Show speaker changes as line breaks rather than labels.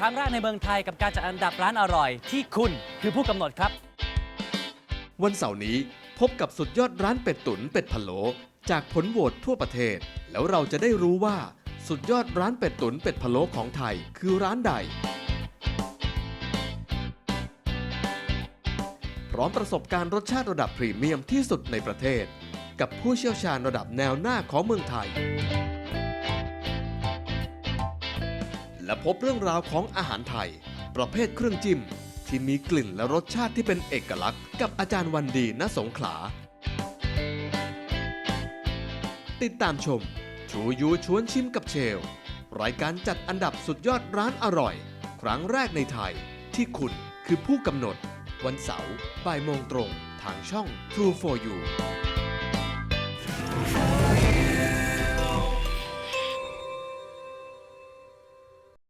ครั้งแรกในเมืองไทยกับการจัดอันดับร้านอร่อย ที่คุณคือผู้กำหนดครับ
วันเสาร์นี้พบกับสุดยอดร้านเป็ดตุ๋นเป็ดพะโล จากผลโหวตทั่วประเทศ แล้วเราจะได้รู้ว่า สุดยอดร้านเป็ดตุ๋นเป็ดพะโลของไทยคือร้านใด พร้อมประสบการณ์รสชาติระดับพรีเมียมที่สุดในประเทศ กับผู้เชี่ยวชาญระดับแนวหน้าของเมืองไทย และพบเรื่องราวของอาหารไทย ประเภทเครื่องจิ้ม ที่มีกลิ่นและรสชาติที่เป็นเอกลักษณ์ กับอาจารย์วันดีณสงขลา ติดตามชม ชูยูชวนชิมกับเชล รายการจัดอันดับสุดยอดร้านอร่อย ครั้งแรกในไทย ที่คุณคือผู้กำหนด วันเสาร์บ่ายโมงตรง ทางช่อง True for You